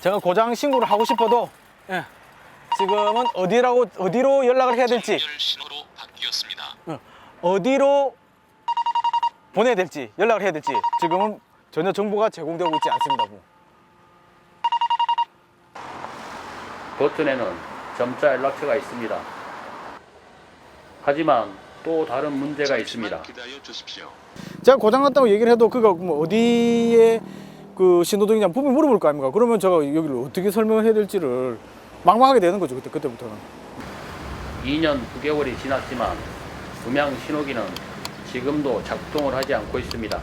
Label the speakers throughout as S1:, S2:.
S1: 제가 고장 신고를 하고 싶어도 예, 지금은 어디라고 어디로 연락을 해야 될지
S2: 신호로 바뀌었습니다.
S1: 어디로 보내야 될지 연락을 해야 될지 지금은 전혀 정보가 제공되고 있지 않습니다. 뭐.
S3: 버튼에는 점자 연락처가 있습니다. 하지만 또 다른 문제가 있습니다.
S2: 기다려 주십시오.
S1: 제가 고장 났다고 얘기를 해도 그거 뭐 어디에 그 신호등이냐 분명히 물어볼 거 아닙니까? 그러면 제가 여기를 어떻게 설명을 해야 될지를 막막하게 되는 거죠. 그때 그때부터는.
S3: 2년 9개월이 지났지만 음향 신호기는 지금도 작동을 하지 않고 있습니다.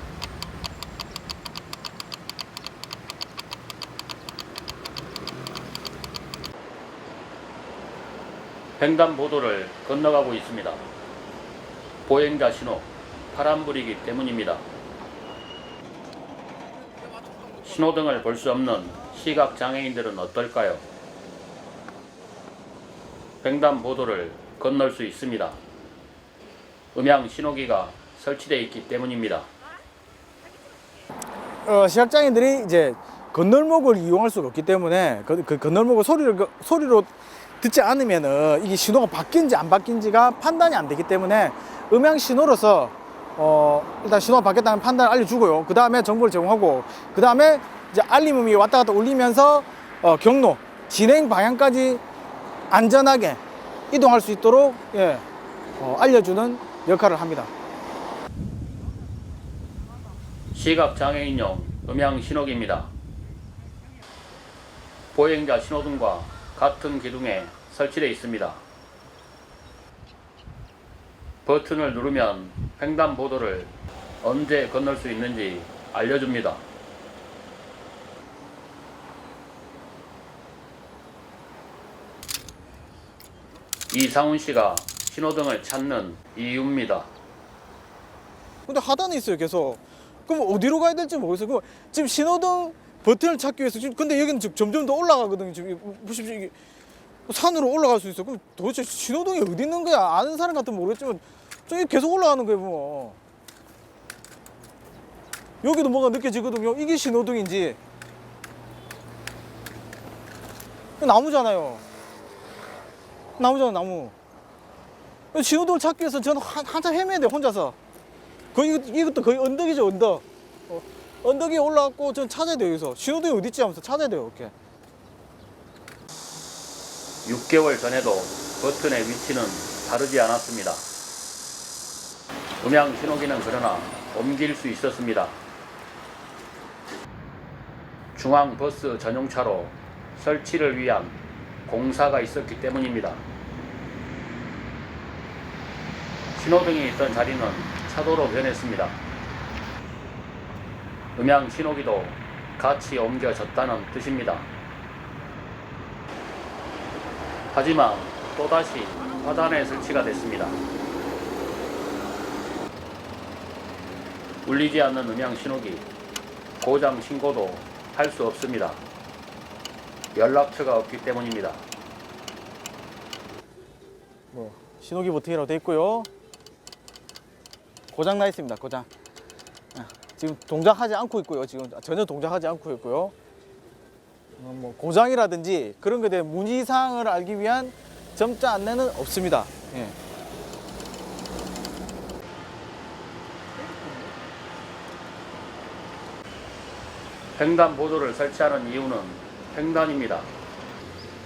S3: 횡단보도를 건너가고 있습니다. 보행자 신호 파란불이기 때문입니다. 신호등을 볼 수 없는 시각 장애인들은 어떨까요? 횡단보도를 건널 수 있습니다. 음향 신호기가 설치되어 있기 때문입니다.
S1: 어, 시각장애인들이 이제 건널목을 이용할 수가 없기 때문에 그, 그 건널목을 소리를 그- 소리로 듣지 않으면은 이게 신호가 바뀐지 안 바뀐지가 판단이 안 되기 때문에 음향 신호로서 어, 일단 신호가 바뀌었다는 판단을 알려주고요. 그 다음에 정보를 제공하고 그 다음에 이제 알림음이 왔다 갔다 울리면서 어, 경로 진행 방향까지 안전하게 이동할 수 있도록 예, 어, 알려주는 역할을 합니다.
S3: 시각 장애인용 음향 신호기입니다. 보행자 신호등과 같은 기둥에 설치되어 있습니다. 버튼을 누르면 횡단보도를 언제 건널 수 있는지 알려줍니다. 이상훈 씨가 신호등을 찾는 이유입니다.
S1: 근데 하단에 있어요 계속 그럼 어디로 가야 될지 모르겠어요 그럼 지금 신호등 버튼을 찾기 위해서 지금 근데 여기는 점점 더 올라가거든요 지금 이- 보십시오 이게 산으로 올라갈 수 있어. 그럼 도대체 신호등이 어디 있는 거야? 아는 사람 같으면 모르겠지만 저기 계속 올라가는 거예요 뭐. 여기도 뭐가 느껴지거든요. 이게 신호등인지. 나무잖아요. 나무잖아 나무. 신호등을 찾기 위해서 저는 한, 한참 헤매야 돼 혼자서. 거의 이것도 거의 언덕이죠 언덕. 어, 언덕에 올라갔고 전 찾아야 돼요 여기서. 신호등이 어디 있지 하면서 찾아야 돼요 이렇게
S3: 6개월 전에도 버튼의 위치는 다르지 않았습니다. 음향 신호기는 그러나 옮길 수 있었습니다. 중앙 버스 전용차로 설치를 위한 공사가 있었기 때문입니다. 신호등이 있던 자리는 차도로 변했습니다. 음향 신호기도 같이 옮겨졌다는 뜻입니다. 하지만 또다시 화단에 설치가 됐습니다. 울리지 않는 음향 신호기, 고장 신고도 할 수 없습니다. 연락처가 없기 때문입니다.
S1: 뭐 신호기 버튼이라고 돼 있고요 고장 나 있습니다 고장 아, 지금 동작하지 않고 있고요 지금 전혀 동작하지 않고 있고요 어, 뭐 고장이라든지 그런 것에 대한 문의사항을 알기 위한 점자 안내는 없습니다 예.
S3: 횡단 보도를 설치하는 이유는 횡단입니다.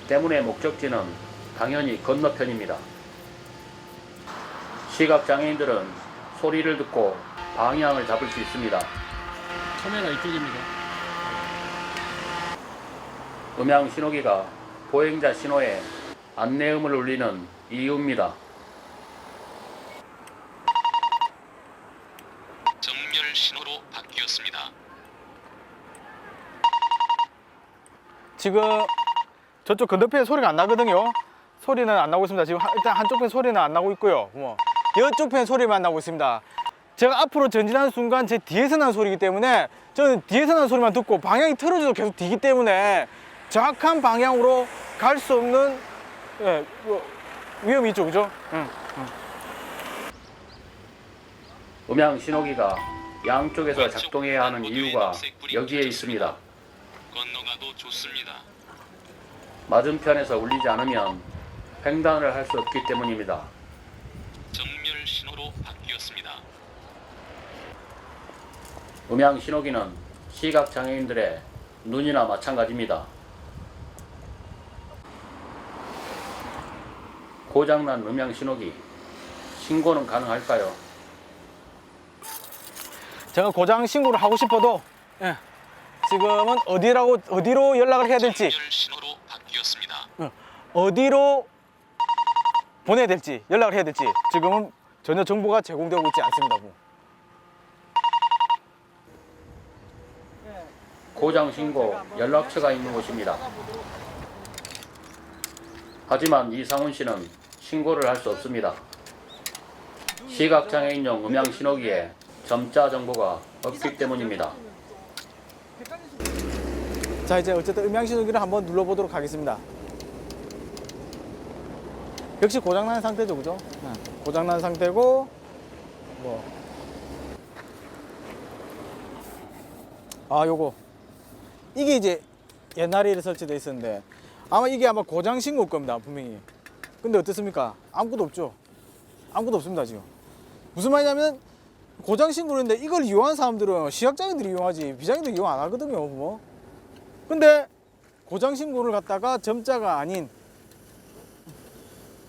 S3: 때문에 목적지는 당연히 건너편입니다. 시각장애인들은 소리를 듣고 방향을 잡을 수 있습니다.
S4: 카메라 이쪽입니다.
S3: 음향 신호기가 보행자 신호에 안내음을 울리는 이유입니다.
S2: 정렬 신호로 바뀌었습니다.
S1: 지금 저쪽 건너편에 소리가 안 나거든요. 소리는 안 나고 있습니다. 지금 한- 일단 한쪽 편 소리는 안 나고 있고요. 뭐 이쪽 편 소리만 나고 있습니다. 제가 앞으로 전진하는 순간 제 뒤에서 나는 소리이기 때문에 저는 뒤에서 나는 소리만 듣고 방향이 틀어져도 계속 뒤기 때문에 정확한 방향으로 갈 수 없는 예, 뭐 위험이 있죠, 그죠? 응.
S3: 음향 신호기가 양쪽에서 작동해야 하는 이유가 여기에 있습니다.
S2: 건너가도 좋습니다.
S3: 맞은편에서 울리지 않으면 횡단을 할 수 없기 때문입니다.
S2: 정멸 신호로 바뀌었습니다.
S3: 음향 신호기는 시각 장애인들의 눈이나 마찬가지입니다. 고장난 음향 신호기 신고는 가능할까요?
S1: 제가 고장 신고를 하고 싶어도 예, 지금은 어디라고 어디로 연락을 해야 될지
S2: 신호로 바뀌었습니다.
S1: 어디로 보내야 될지 연락을 해야 될지 지금은 전혀 정보가 제공되고 있지 않습니다. 뭐.
S3: 고장 신고 연락처가 있는 곳입니다. 하지만 이상훈 씨는 신고를 할 수 없습니다. 시각장애인용 음향 신호기에 점자 정보가 없기 때문입니다.
S1: 자 이제 어쨌든 음향 신호기를 한번 눌러보도록 하겠습니다. 역시 고장난 상태죠, 그죠? 네. 고장난 상태고 뭐. 아 요거 이게 이제 옛날에 설치돼 있었는데 아마 이게 아마 고장 신고일 겁니다 분명히. 근데 어떻습니까? 아무것도 없죠. 아무것도 없습니다 지금. 무슨 말이냐면 고장 신고인데 이걸 이용한 사람들은 시각장애인들이 이용하지 비장애인들 이용 안 하거든요. 뭐. 근데 고장 신고를 갖다가 점자가 아닌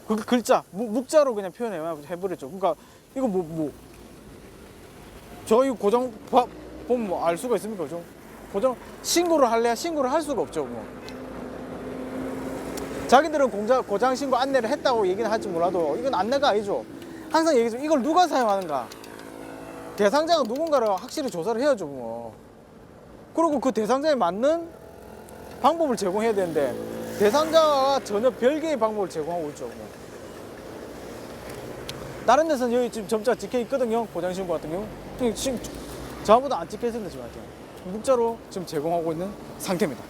S1: 그 글자 무- 묵자로 그냥 표현해 해버렸죠. 그러니까 이거 뭐 뭐. 저 이거 고장 봐- 보면 뭐 알 수가 있습니까, 좀? 고장 신고를 할래야 신고를 할 수가 없죠, 뭐. 자기들은 공장, 고장 신고 안내를 했다고 얘기는 할지 몰라도 이건 안내가 아니죠. 항상 얘기죠. 이걸 누가 사용하는가? 대상자가 누군가를 확실히 조사를 해야죠, 뭐. 그리고 그 대상자에 맞는 방법을 제공해야 되는데 대상자와 전혀 별개의 방법을 제공하고 있죠. 뭐. 다른 데서는 여기 지금 점자 찍혀 있거든요. 고장 신고 같은 경우. 지금 저보다 안 찍혀 있습니다, 지금 하여튼. 묵자로 지금 제공하고 있는 상태입니다.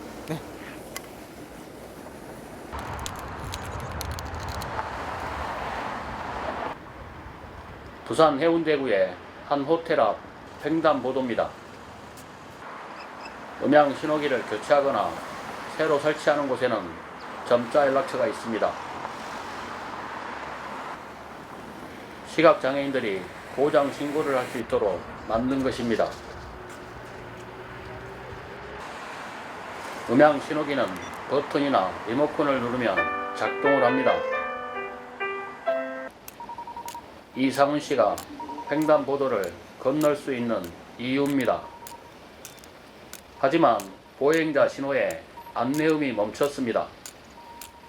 S3: 부산 해운대구의 한 호텔 앞 횡단보도입니다. 음향 신호기를 교체하거나 새로 설치하는 곳에는 점자 연락처가 있습니다. 시각 장애인들이 고장 신고를 할 수 있도록 만든 것입니다. 음향 신호기는 버튼이나 리모컨을 누르면 작동을 합니다. 이상훈 씨가 횡단보도를 건널 수 있는 이유입니다. 하지만 보행자 신호에 안내음이 멈췄습니다.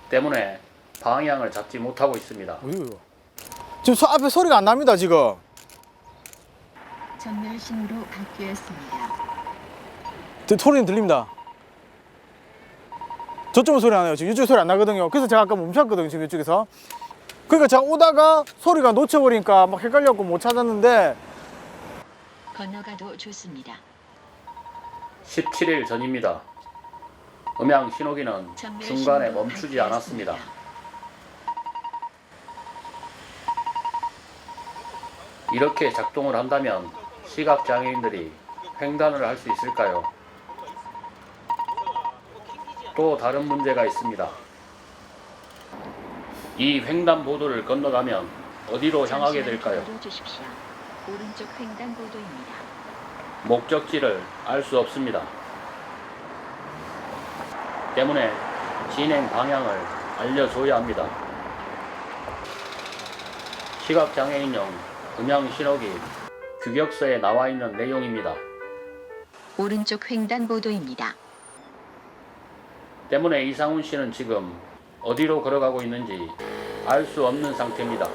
S3: 때문에 방향을 잡지 못하고 있습니다.
S1: 어디요? 지금 소, 앞에 소리가 안 납니다, 지금.
S5: 정멸신으로 바뀌었습니다.
S1: 들- 소리는 들립니다. 저쪽은 소리 안 나요. 지금 이쪽 소리 안 나거든요. 그래서 제가 아까 멈췄거든요. 지금 이쪽에서. 그러니까 제가 오다가 소리가 놓쳐버리니까 막 헷갈려갖고 못 찾았는데
S5: 건너가도 좋습니다.
S3: 17일 전입니다. 음향 신호기는 중간에 멈추지 않았습니다. 이렇게 작동을 한다면 시각 장애인들이 횡단을 할 수 있을까요? 또 다른 문제가 있습니다. 이 횡단보도를 건너가면 어디로 향하게 될까요?
S5: 오른쪽 횡단보도입니다.
S3: 목적지를 알 수 없습니다. 때문에 진행 방향을 알려줘야 합니다. 시각장애인용 음향 신호기 규격서에 나와 있는 내용입니다.
S5: 오른쪽 횡단보도입니다.
S3: 때문에 이상훈 씨는 지금 어디로 걸어가고 있는지 알 수 없는 상태입니다.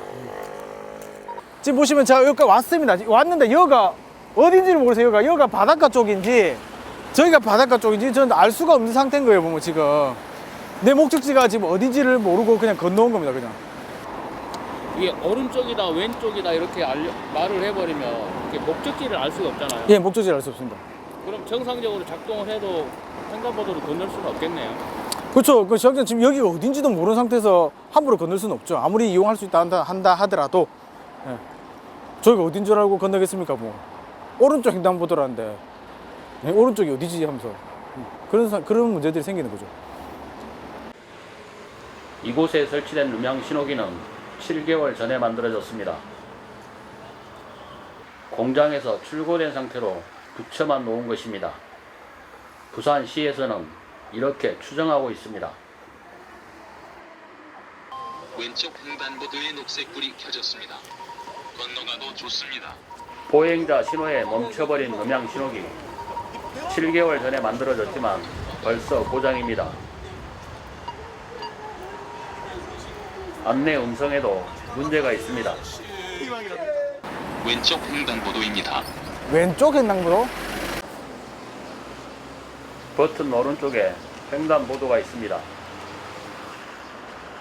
S1: 지금 보시면 제가 여기까지 왔습니다. 왔는데 여기가 어딘지를 모르겠어요. 여기가 여기가 바닷가 쪽인지 저희가 바닷가 쪽인지 저는 알 수가 없는 상태인 거예요. 보면 지금 내 목적지가 지금 어딘지를 모르고 그냥 건너온 겁니다. 그냥.
S4: 이게 오른쪽이다 왼쪽이다 이렇게 알려, 말을 해버리면 이렇게 목적지를 알 수가 없잖아요.
S1: 예, 목적지를 알 수 없습니다.
S4: 그럼 정상적으로 작동을 해도 횡단보도를 건널 수는 없겠네요.
S1: 그렇죠. 그 저는 지금 여기가 어딘지도 모르는 상태에서 함부로 건널 수는 없죠. 아무리 이용할 수 있다 한다, 한다 하더라도 예. 저희가 어딘 줄 알고 건너겠습니까? 뭐 오른쪽 횡단보도라는데 예, 오른쪽이 어디지 하면서 그런 사- 그런 문제들이 생기는 거죠.
S3: 이곳에 설치된 음향 신호기는 7개월 전에 만들어졌습니다. 공장에서 출고된 상태로 붙여만 놓은 것입니다. 부산시에서는 이렇게 추정하고 있습니다.
S2: 왼쪽 횡단보도에 녹색 불이 켜졌습니다. 건너가도 좋습니다.
S3: 보행자 신호에 멈춰버린 음향 신호기. 7개월 전에 만들어졌지만 벌써 고장입니다. 안내 음성에도 문제가 있습니다.
S2: 왼쪽 횡단보도입니다.
S1: 왼쪽 횡단보도
S3: 버튼 오른쪽에 횡단보도가 있습니다.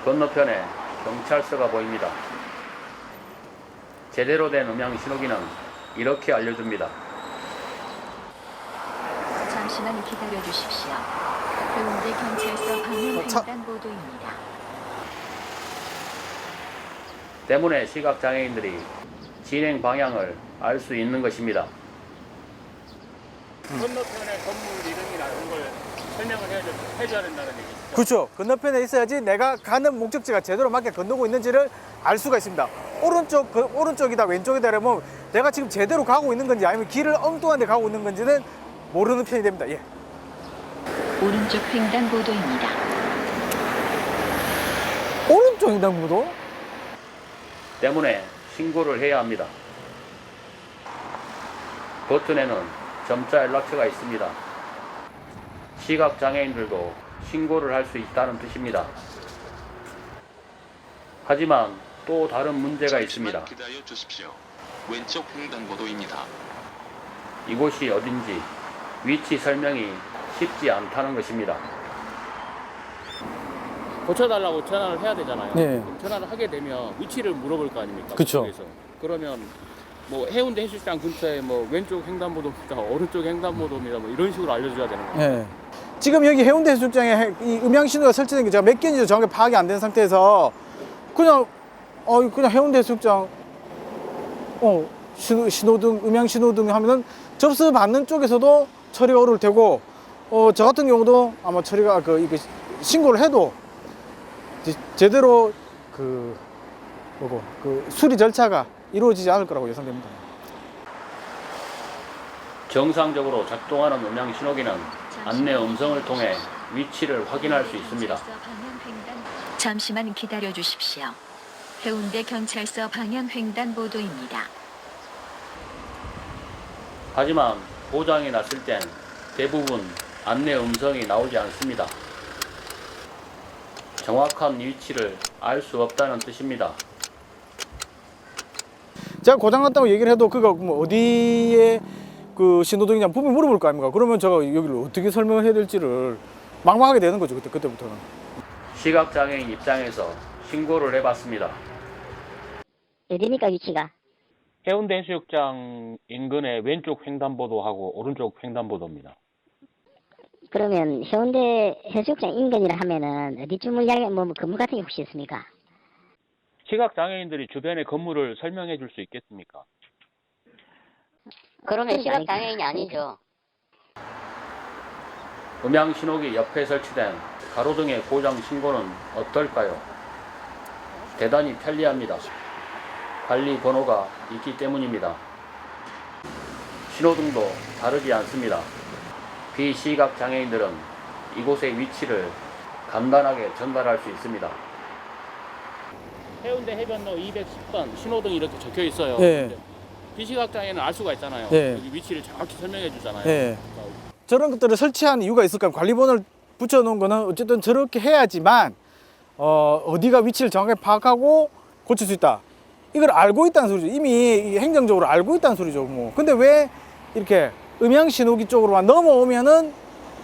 S3: 건너편에 경찰서가 보입니다. 제대로 된 음향 신호기는 이렇게 알려줍니다.
S5: 잠시만 기다려 주십시오. 해운대 경찰서 방면
S1: 어, 차-
S5: 횡단보도입니다.
S3: 때문에 시각장애인들이 진행 방향을 알 수 있는 것입니다.
S4: 건너편에 건물 이름이나 이런 걸 설명을 해야, 해줘야 된다는 얘기죠.
S1: 그렇죠. 건너편에 있어야지 내가 가는 목적지가 제대로 맞게 건너고 있는지를 알 수가 있습니다. 오른쪽 그, 오른쪽이다 왼쪽이다 이러면 내가 지금 제대로 가고 있는 건지 아니면 길을 엉뚱한 데 가고 있는 건지는 모르는 편이 됩니다. 예.
S5: 오른쪽 횡단보도입니다.
S1: 오른쪽 횡단보도?
S3: 때문에 신고를 해야 합니다. 버튼에는 점자 연락처가 있습니다. 시각장애인들도 신고를 할 수 있다는 뜻입니다. 하지만 또 다른 문제가 있습니다.
S2: 기다려 주십시오. 왼쪽 횡단보도입니다.
S3: 이곳이 어딘지 위치 설명이 쉽지 않다는 것입니다.
S4: 고쳐달라고 전화를 해야 되잖아요.
S1: 네.
S4: 그럼 전화를 하게 되면 위치를 물어볼 거 아닙니까?
S1: 그쵸.
S4: 그쪽에서. 그러면 뭐 해운대 해수욕장 근처에 뭐 왼쪽 횡단보도입니다, 오른쪽 횡단보도입니다, 뭐 이런 식으로 알려줘야 되는 거예요.
S1: 예. 지금 여기 해운대 해수욕장에 해- 이 음향 신호가 설치된 게 제가 몇 개인지 정확히 파악이 안 된 상태에서 그냥 어 그냥 해운대 해수욕장 어 신호, 신호등 음향 신호등 하면은 접수 받는 쪽에서도 처리가 어려울 테고 어 저 같은 경우도 아마 처리가 그 이게 신고를 해도 제- 제대로 그 뭐고 그 수리 절차가 이루어지지 않을 거라고 예상됩니다.
S3: 정상적으로 작동하는 음향 신호기는 안내 음성을 통해 위치를 확인할 수 있습니다.
S5: 잠시만 기다려 주십시오. 해운대 경찰서 방향 횡단 보도입니다.
S3: 하지만 고장이 났을 땐 대부분 안내 음성이 나오지 않습니다. 정확한 위치를 알 수 없다는 뜻입니다.
S1: 제가 고장 났다고 얘기를 해도 그거 뭐 어디에 그 신호등이냐 분명히 물어볼 거 아닙니까? 그러면 제가 여기를 어떻게 설명을 해야 될지를 막막하게 되는 거죠 그때 그때부터는.
S3: 시각장애인 입장에서 신고를 해봤습니다.
S6: 어디니까 위치가?
S4: 해운대 해수욕장 인근의 왼쪽 횡단보도하고 오른쪽 횡단보도입니다.
S6: 그러면 해운대 해수욕장 인근이라 하면은 어디쯤을 이야기, 뭐, 뭐 건물 같은 게 혹시 있습니까?
S4: 시각 장애인들이 주변의 건물을 설명해 줄 수 있겠습니까?
S6: 그러면
S7: 시각 장애인이 아니죠.
S3: 음향 신호기 옆에 설치된 가로등의 고장 신고는 어떨까요? 대단히 편리합니다. 관리 번호가 있기 때문입니다. 신호등도 다르지 않습니다. 비시각 장애인들은 이곳의 위치를 간단하게 전달할 수 있습니다.
S4: 해운대 해변로 210번 신호등이 이렇게 적혀 있어요.
S1: 예.
S4: 근데 비시각 장애는 알 수가 있잖아요.
S1: 예.
S4: 여기 위치를 정확히 설명해 주잖아요.
S1: 예.
S4: 그러니까
S1: 저런 것들을 설치한 이유가 있을까요? 관리번호를 붙여놓은 거는 어쨌든 저렇게 해야지만 어, 어디가 위치를 정확하게 파악하고 고칠 수 있다. 이걸 알고 있다는 소리죠. 이미 행정적으로 알고 있다는 소리죠. 뭐. 근데 왜 이렇게 음향 신호기 쪽으로만 넘어오면은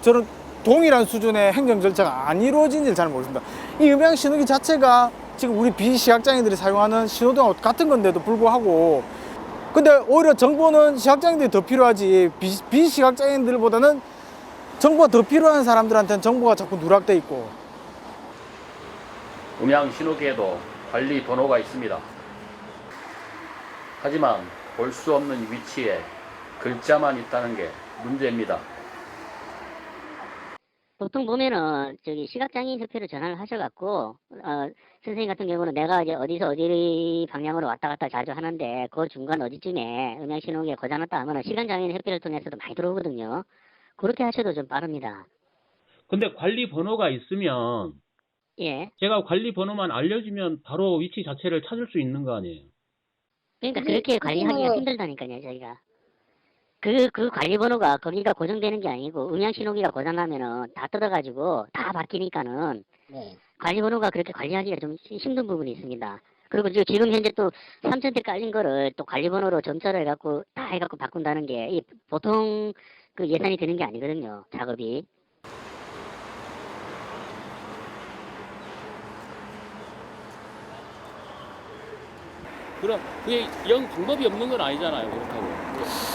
S1: 저런 동일한 수준의 행정 절차가 안 이루어진지를 잘 모르겠습니다. 이 음향 신호기 자체가 지금 우리 비시각장애인들이 사용하는 신호등하고 같은 건데도 불구하고 근데 오히려 정보는 시각장애인들이 더 필요하지 비, 비시각장애인들보다는 정보가 더 필요한 사람들한테는 정보가 자꾸 누락돼 있고
S3: 음향 신호기에도 관리 번호가 있습니다. 하지만 볼 수 없는 위치에 글자만 있다는 게 문제입니다.
S6: 보통 보면은 저기 시각장애인 협회로 전화를 하셔갖고 어 선생님 같은 경우는 내가 이제 어디서 어디 방향으로 왔다 갔다 자주 하는데 그 중간 어디쯤에 음향 신호기가 고장났다 하면은 시각장애인 협회를 통해서도 많이 들어오거든요. 그렇게 하셔도 좀 빠릅니다.
S7: 근데 관리 번호가 있으면
S6: 예.
S7: 제가 관리 번호만 알려주면 바로 위치 자체를 찾을 수 있는 거 아니에요?
S6: 그러니까 그렇게 관리하기가 힘들다니까요, 저희가. 그, 그 관리 번호가 거기가 고정되는 게 아니고 음향 신호기가 고장나면은 다 뜯어가지고 다 바뀌니까는
S8: 네.
S6: 관리 번호가 그렇게 관리하기가 좀 시- 힘든 부분이 있습니다. 그리고 지금- 현재 또 3천대 깔린 거를 또 관리 번호로 점자로 해갖고 다 해갖고 바꾼다는 게이 보통 그 예산이 드는 게 아니거든요, 작업이.
S4: 그럼 그게 영 방법이 없는 건 아니잖아요. 그렇다고.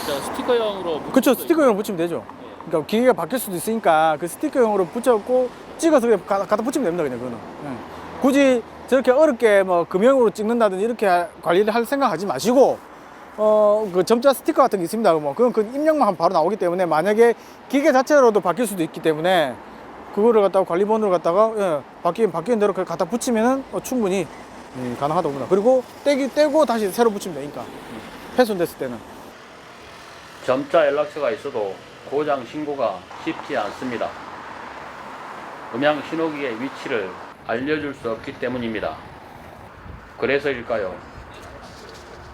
S4: 저 스티커형으로
S1: 그쵸
S4: 수도
S1: 스티커용으로 붙이면 되죠.
S4: 예.
S1: 그러니까 기계가 바뀔 수도 있으니까 그 스티커용으로 붙여갖고 찍어서 그냥 가- 갖다 붙이면 됩니다 그냥 그거는 예. 굳이 저렇게 어렵게 뭐 금형으로 찍는다든지 이렇게 하- 관리를 할 생각하지 마시고 어 그 점자 스티커 같은 게 있습니다 뭐 그건 그 입력만 하면 바로 나오기 때문에 만약에 기계 자체로도 바뀔 수도 있기 때문에 그거를 갖다가 관리번호를 갖다가 예, 바뀌면 바뀌는 대로 그걸 갖다 붙이면은 어, 충분히 음, 봅니다 그리고 떼기 떼고 다시 새로 붙이면 되니까 음, 훼손됐을 때는
S3: 점자 연락처가 있어도 고장 신고가 쉽지 않습니다. 음향 신호기의 위치를 알려줄 수 없기 때문입니다. 그래서일까요?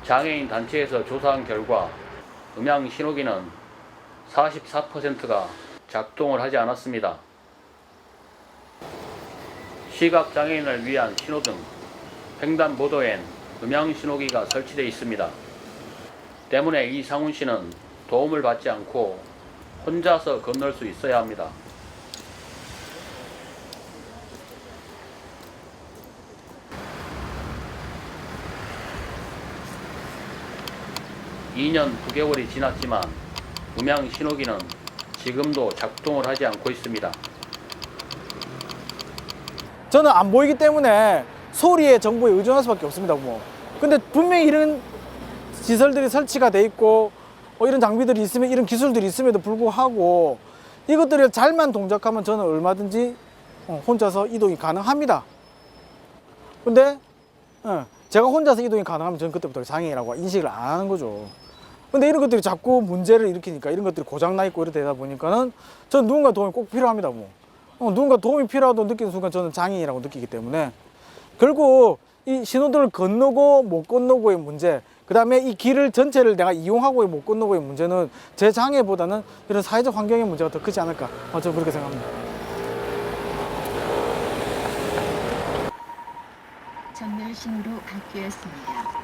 S3: 장애인 단체에서 조사한 결과 음향 신호기는 44%가 작동을 하지 않았습니다. 시각 장애인을 위한 신호등, 횡단보도엔 음향 신호기가 설치되어 있습니다. 때문에 이상훈 씨는 도움을 받지 않고 혼자서 건널 수 있어야 합니다. (2년 9개월이) 지났지만 음향 신호기는 지금도 작동을 하지 않고 있습니다.
S1: 저는 안 보이기 때문에 소리의 정보에 의존할 수밖에 없습니다. 뭐. 근데 분명히 이런 시설들이 설치가 돼 있고 어, 이런 장비들이 있으면 이런 기술들이 있음에도 불구하고 이것들을 잘만 동작하면 저는 얼마든지 어, 혼자서 이동이 가능합니다. 근데 어, 제가 혼자서 이동이 가능하면 저는 그때부터 장애라고 인식을 안 하는 거죠. 근데 이런 것들이 자꾸 문제를 일으키니까 이런 것들이 고장 나 있고 이렇게 되다 보니까는 저는 누군가 도움이 꼭 필요합니다. 뭐. 어, 누군가 도움이 필요하다고 느끼는 순간 저는 장애인이라고 느끼기 때문에 결국 이 신호등을 건너고 못 건너고의 문제 그 다음에 이 길을 전체를 내가 이용하고 못 건너고의 문제는 제 장애보다는 이런 사회적 환경의 문제가 더 크지 않을까 어, 저는 그렇게 생각합니다
S5: 전멸신호로 바뀌었습니다.